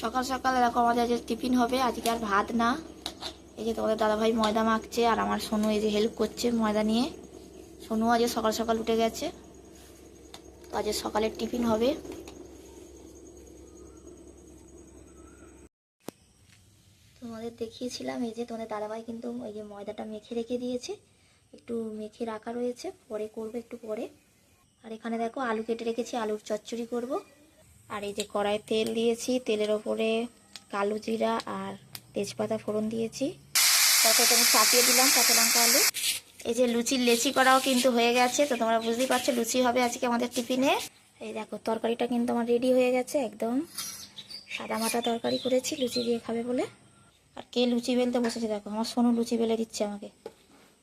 সকাল সকাল এরকম আমাদের যে টিফিন হবে, আজকে আর ভাত না। এই যে তোমাদের দাদাভাই ময়দা মাখছে আর আমার সোনু এই যে হেল্প করছে ময়দা নিয়ে। সোনু আজ সকাল সকাল উঠে গেছে। তো আজ সকালের টিফিন হবে। তোমাদের দেখিয়েছিলাম এই যে তোমাদের দাদাভাই কিন্তু ওই যে ময়দাটা মেখে রেখে দিয়েছে। একটু মেখে রাখা রয়েছে, পরে করব একটু পরে। আর এখানে দেখো আলু কেটে রেখেছি, আলুর চচ্চড়ি করব। আর এই যে কড়াই তেল দিয়েছি, তেলের ওপরে কালো জিরা আর তেজপাতা ফোড়ন দিয়েছি। তারপর আমি চাপিয়ে দিলাম কাঁচা লঙ্কা, আলু। এই যে লুচির লেচি করাও কিন্তু হয়ে গেছে, তো তোমরা বুঝতেই পারছ লুচি হবে আজকে আমাদের টিফিনে। এই দেখো, তরকারিটা কিন্তু আমার রেডি হয়ে গেছে একদম। সাদা মাটা তরকারি করেছি, লুচি দিয়ে খাবে বলে। আর কে লুচি বেলতে বসেছে দেখো, আমার সোনু লুচি বেলে দিচ্ছে আমাকে।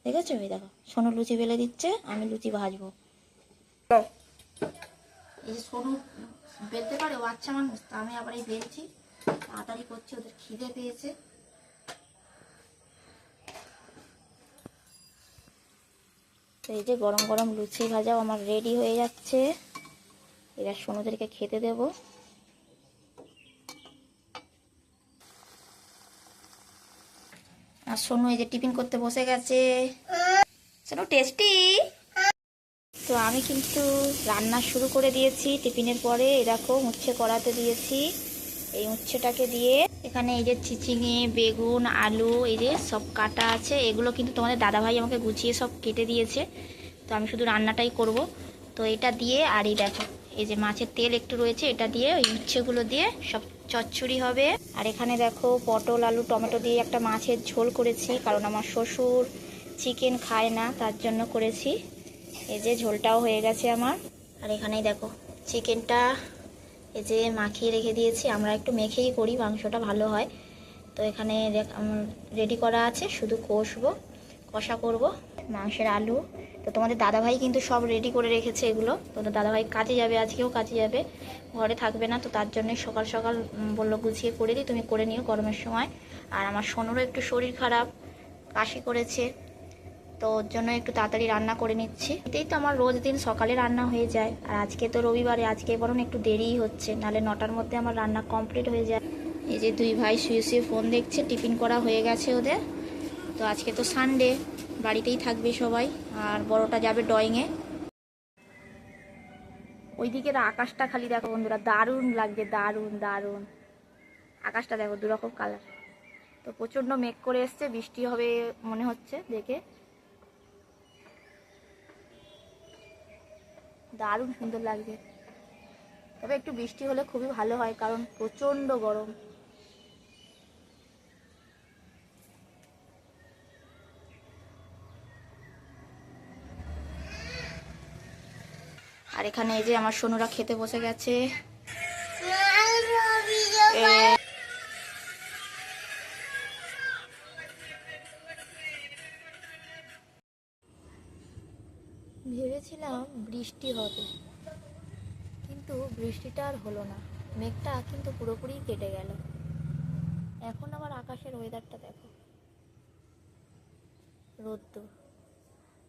দেখেছ? এই দেখো, সোনু লুচি বেলে দিচ্ছে, আমি লুচি ভাজবো। এই যে সোনু বেলতে পারে, ও আচ্ছা মানুষ, তা আমি আবার এই বেলছি। তাড়াতাড়ি করছি, ওদের খিদে পেয়েছে। তো এই যে গরম গরম লুচি ভাজাও আমার রেডি হয়ে যাচ্ছে। এবার সোনুদেরকে খেতে দেবো। আর সোনু এই যে টিফিন করতে বসে গেছে। সোনু, টেস্টি? তো আমি কিন্তু রান্না শুরু করে দিয়েছি। টিফিনের পরে এরকম উচ্ছে কড়াতে দিয়েছি। এই উচ্ছেটাকে দিয়ে এখানে এই যে চিচিঙে, বেগুন, আলু, এই যে সব কাটা আছে, এগুলো কিন্তু তোমাদের দাদাভাই আমাকে গুছিয়ে সব কেটে দিয়েছে। তো আমি শুধু রান্নাটাই করব। তো এটা দিয়ে আর এই দেখো, এই যে মাছের তেল একটু রয়েছে, এটা দিয়ে ওই উচ্ছেগুলো দিয়ে সব চচ্চড়ি হবে। আর এখানে দেখো পটল, আলু, টমেটো দিয়ে একটা মাছের ঝোল করেছি, কারণ আমার শ্বশুর চিকেন খায় না, তার জন্য করেছি। এই যে ঝোলটাও হয়ে গেছে আমার। আর এখানেই দেখো চিকেনটা এই যে মাখিয়ে রেখে দিয়েছি। আমরা একটু মেখেই করি, মাংসটা ভালো হয়। তো এখানে রেডি করা আছে, শুধু কষবো, কষা করব, মাংসের আলু। তো তোমাদের দাদাভাই কিন্তু সব রেডি করে রেখেছে এগুলো। তোমাদের দাদাভাই কাজে যাবে, আজকেও কাজে যাবে, ঘরে থাকবে না, তো তার জন্য সকাল সকাল বলল গুছিয়ে করে দিই, তুমি করে নিও গরমের সময়। আর আমার সোনুরও একটু শরীর খারাপ, কাশি করেছে। তো ওর জন্য একটু তাড়াতাড়ি রান্না করে নিচ্ছি। এতেই তো আমার রোজ দিন সকালে রান্না হয়ে যায়। আর আজকে তো রবিবারে, আজকে বরং একটু দেরিই হচ্ছে নালে নটার মধ্যে আমার রান্না কমপ্লিট হয়ে যায়। এই যে দুই ভাই শুয়ে শুয়ে ফোন দেখছে টিফিন করা হয়ে গেছে ওদের। তো আজকে তো সানডে বাড়িতেই থাকবে সবাই। আর বড়টা যাবে ড্রয়িংয়ে ওইদিকের আকাশটা খালি দেখো বন্ধুরা, দারুণ লাগছে, দারুণ দারুণ। আকাশটা দেখো দুরকম কালার তো প্রচণ্ড মেঘ করে এসছে, বৃষ্টি হবে মনে হচ্ছে দেখে। দারুণ সুন্দর লাগছে তবে একটু বৃষ্টি হলে খুবই ভালো হয়, কারণ প্রচণ্ড গরম। আর এখানে এই যে আমার সোনুরা খেতে বসে গেছে। ভেবেছিলাম বৃষ্টি হবে। কিন্তু বৃষ্টিটা আর হলো না। মেঘটা কিন্তু পুরোপুরি কেটে গেল। এখন আমার আকাশের ওয়েদারটা দেখো। রোদ্দুর।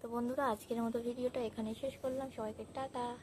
তো বন্ধুরা, আজকের মতো ভিডিওটা এখানে শেষ করলাম। সবাইকে টাটা।